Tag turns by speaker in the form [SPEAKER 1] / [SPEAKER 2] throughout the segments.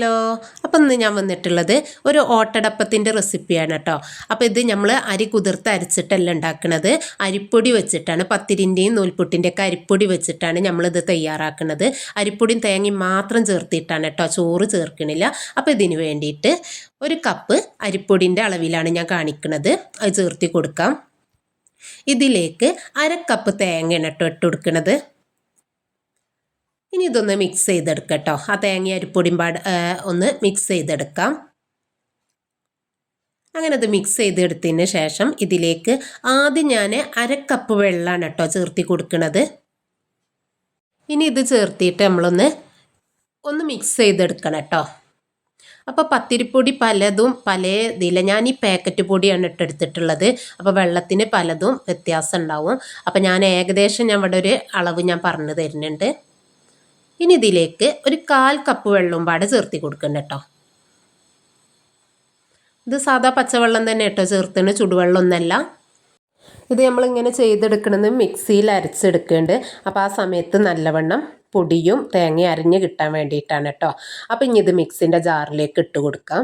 [SPEAKER 1] Hello അപ്പം ഇന്ന് ഞാൻ വന്നിട്ടുള്ളത് ഒരു ഓട്ടടപ്പത്തിന്റെ റെസിപ്പിയാണ് കേട്ടോ. അപ്പോൾ ഇത് നമ്മൾ അരി കുതിർത്ത് അരിച്ചിട്ടല്ല ഉണ്ടാക്കുന്നത് അരിപ്പൊടി വെച്ചിട്ടാണ് പത്തിരിന്റെയും നൂൽപുട്ടിന്റെയൊക്കെ അരിപ്പൊടി വെച്ചിട്ടാണ് നമ്മളിത് തയ്യാറാക്കുന്നത് അരിപ്പൊടിയും തേങ്ങയും മാത്രം ചേർത്തിട്ടാണ് കേട്ടോ ചോറ് ചേർക്കണില്ല. അപ്പോൾ ഇതിന് വേണ്ടിയിട്ട് ഒരു കപ്പ് അരിപ്പൊടിന്റെ അളവിലാണ് ഞാൻ കാണിക്കുന്നത് അത് ചേർത്തി കൊടുക്കാം. ഇതിലേക്ക് അര കപ്പ് തേങ്ങയാണ് കേട്ടോ ഇട്ട് കൊടുക്കുന്നത് ഇനി ഇതൊന്ന് മിക്സ് ചെയ്തെടുക്കട്ടോ. കേട്ടോ ആ തേങ്ങ അരിപ്പൊടിയും പാട് ഒന്ന് മിക്സ് ചെയ്തെടുക്കാം. അങ്ങനെ അത് മിക്സ് ചെയ്തെടുത്തതിന് ശേഷം ഇതിലേക്ക് ആദ്യം ഞാൻ അരക്കപ്പ് വെള്ളമാണ് കേട്ടോ ചേർത്തി കൊടുക്കുന്നത് ഇനി ഇത് ചേർത്തിയിട്ട് നമ്മളൊന്ന് ഒന്ന് മിക്സ് ചെയ്തെടുക്കണം കേട്ടോ. അപ്പോൾ പത്തിരിപ്പൊടി പലതും പല ഇതില്ല ഞാൻ ഈ പാക്കറ്റ് പൊടിയാണ് ഇട്ടെടുത്തിട്ടുള്ളത് അപ്പോൾ വെള്ളത്തിന് പലതും വ്യത്യാസം ഉണ്ടാവും. അപ്പോൾ ഞാൻ ഏകദേശം ഞാൻ ഇവിടെ ഒരു അളവ് ഞാൻ പറഞ്ഞു തരുന്നുണ്ട്. ഇനി ഇതിലേക്ക് ഒരു കാൽ കപ്പ് വെള്ളവും പാടെ ചേർത്തി കൊടുക്കണ്ട കേട്ടോ. ഇത് സാധാ പച്ചവെള്ളം തന്നെ കേട്ടോ ചേർത്തിന് ചുടുവെള്ളമൊന്നല്ല ഇത് നമ്മളിങ്ങനെ ചെയ്തെടുക്കണത് മിക്സിയിൽ അരച്ചെടുക്കുന്നുണ്ട് അപ്പോൾ ആ സമയത്ത് നല്ലവണ്ണം പൊടിയും തേങ്ങയും അരിഞ്ഞ് കിട്ടാൻ വേണ്ടിയിട്ടാണ് കേട്ടോ. അപ്പോൾ ഇനി ഇത് മിക്സിന്റെ ജാറിലേക്ക് ഇട്ട് കൊടുക്കാം.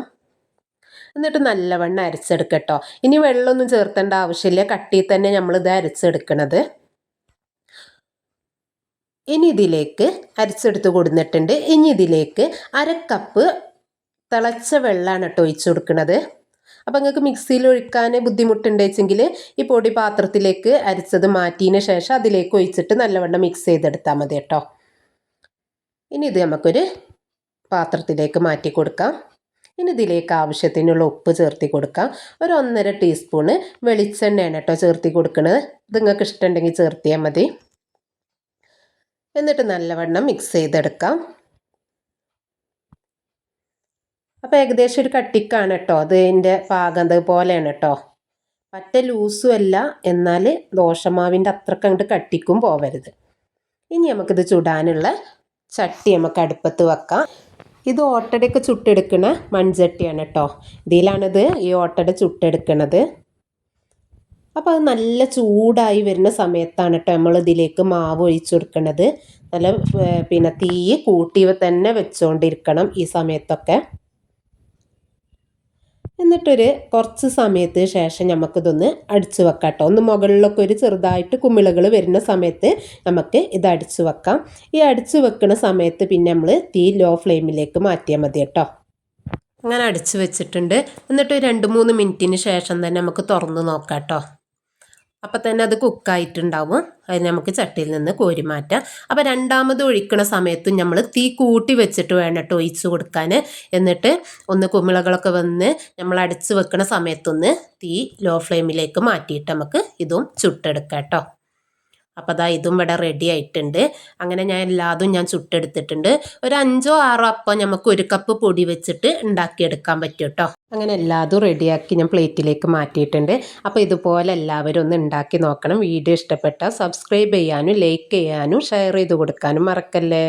[SPEAKER 1] എന്നിട്ട് നല്ലവണ്ണം അരച്ചെടുക്കട്ടോ ഇനി വെള്ളമൊന്നും ചേർത്തേണ്ട ആവശ്യമില്ല. കട്ടിയിൽ തന്നെ നമ്മളിത് അരച്ചെടുക്കണത്. ഇനി ഇതിലേക്ക് അരച്ചെടുത്ത് കൊടുത്തിട്ടുണ്ട് ഇനി ഇതിലേക്ക് അര കപ്പ് തിളച്ച വെള്ളമാണ് കേട്ടോ ഒഴിച്ചു കൊടുക്കുന്നത്. അപ്പോൾ നിങ്ങൾക്ക് മിക്സിയിൽ ഒഴിക്കാൻ ബുദ്ധിമുട്ടുണ്ടെങ്കിൽ ഈ പൊടി പാത്രത്തിലേക്ക് അരച്ചത് മാറ്റിയതിന് ശേഷം അതിലേക്ക് ഒഴിച്ചിട്ട് നല്ലവണ്ണം മിക്സ് ചെയ്തെടുത്താൽ മതി കേട്ടോ. ഇനി ഇത് നമുക്കൊരു പാത്രത്തിലേക്ക് മാറ്റി കൊടുക്കാം. ഇനി ഇതിലേക്ക് ആവശ്യത്തിനുള്ള ഉപ്പ് ചേർത്തി കൊടുക്കാം. ഒരു ഒന്നര ടീസ്പൂണ് വെളിച്ചെണ്ണയാണ് കേട്ടോ ചേർത്തി കൊടുക്കുന്നത്. ഇത് നിങ്ങൾക്ക് ഇഷ്ടമുണ്ടെങ്കിൽ ചേർത്തിയാൽ മതി. എന്നിട്ട് നല്ലവണ്ണം മിക്സ് ചെയ്തെടുക്കാം. അപ്പോൾ ഏകദേശം ഒരു കട്ടിക്കാണ് കേട്ടോ. അത് അതിന്റെ പാകം പോലെയാണ് കേട്ടോ. പറ്റ ലൂസും അല്ല. എന്നാൽ ദോശമാവിന്റെ അത്രയ്ക്ക് അങ്ങോട്ട് കട്ടിക്കും പോവരുത്. ഇനി നമുക്കിത് ചുടാനുള്ള ചട്ടി നമുക്ക് അടുപ്പത്ത് വെക്കാം. ഇത് ഓട്ടടയൊക്കെ ചുട്ടെടുക്കുന്ന മൺചട്ടിയാണ് കേട്ടോ. ഇതിലാണിത് ഈ ഓട്ടട ചുട്ടെടുക്കണത്. അപ്പോൾ അത് നല്ല ചൂടായി വരുന്ന സമയത്താണ് കേട്ടോ നമ്മൾ ഇതിലേക്ക് മാവ് ഒഴിച്ചു കൊടുക്കുന്നത് നല്ല പിന്നെ തീ കൂട്ടി തന്നെ വെച്ചുകൊണ്ടിരിക്കണം ഈ സമയത്തൊക്കെ. എന്നിട്ടൊരു കുറച്ച് സമയത്ത് ശേഷം നമുക്കിതൊന്ന് അടിച്ചു വെക്കാം കേട്ടോ ഒന്ന് മുകളിലൊക്കെ ഒരു ചെറുതായിട്ട് കുമിളകൾ വരുന്ന സമയത്ത് നമുക്ക് ഇത് അടിച്ചു വെക്കാം. ഈ അടിച്ചു വെക്കുന്ന സമയത്ത് പിന്നെ നമ്മൾ തീ ലോ ഫ്ലെയിമിലേക്ക് മാറ്റിയാൽ മതി കേട്ടോ അങ്ങനെ അടിച്ചു വെച്ചിട്ടുണ്ട്. എന്നിട്ട് രണ്ട് മൂന്ന് മിനിറ്റിന് ശേഷം തന്നെ നമുക്ക് തുറന്ന് നോക്കാം കേട്ടോ അപ്പം തന്നെ അത് കുക്കായിട്ടുണ്ടാവും അത് നമുക്ക് ചട്ടിയിൽ നിന്ന് കോരി മാറ്റാം. അപ്പം രണ്ടാമത് ഒഴിക്കണ സമയത്തും നമ്മൾ തീ കൂട്ടി വെച്ചിട്ട് വേണം കേട്ടോ ഒഴിച്ച് കൊടുക്കാൻ എന്നിട്ട് ഒന്ന് കുമിളകളൊക്കെ വന്ന് നമ്മൾ അടിച്ച് വെക്കുന്ന സമയത്തൊന്ന് തീ ലോ ഫ്ലെയിമിലേക്ക് മാറ്റിയിട്ട് നമുക്ക് ഇതും ചുട്ടെടുക്കാം കേട്ടോ അപ്പോൾ അതാ ഇതും ഇവിടെ റെഡി ആയിട്ടുണ്ട്. അങ്ങനെ ഞാൻ എല്ലാതും ഞാൻ ചുട്ടെടുത്തിട്ടുണ്ട്. ഒരു അഞ്ചോ ആറോ അപ്പം നമുക്ക് ഒരു കപ്പ് പൊടി വെച്ചിട്ട് ഉണ്ടാക്കിയെടുക്കാൻ പറ്റും കേട്ടോ അങ്ങനെ എല്ലാതും റെഡിയാക്കി ഞാൻ പ്ലേറ്റിലേക്ക് മാറ്റിയിട്ടുണ്ട്. അപ്പോൾ ഇതുപോലെ എല്ലാവരും ഒന്ന് ഉണ്ടാക്കി നോക്കണം. വീഡിയോ ഇഷ്ടപ്പെട്ടാൽ സബ്സ്ക്രൈബ് ചെയ്യാനും ലൈക്ക് ചെയ്യാനും ഷെയർ ചെയ്ത് കൊടുക്കാനും മറക്കല്ലേ?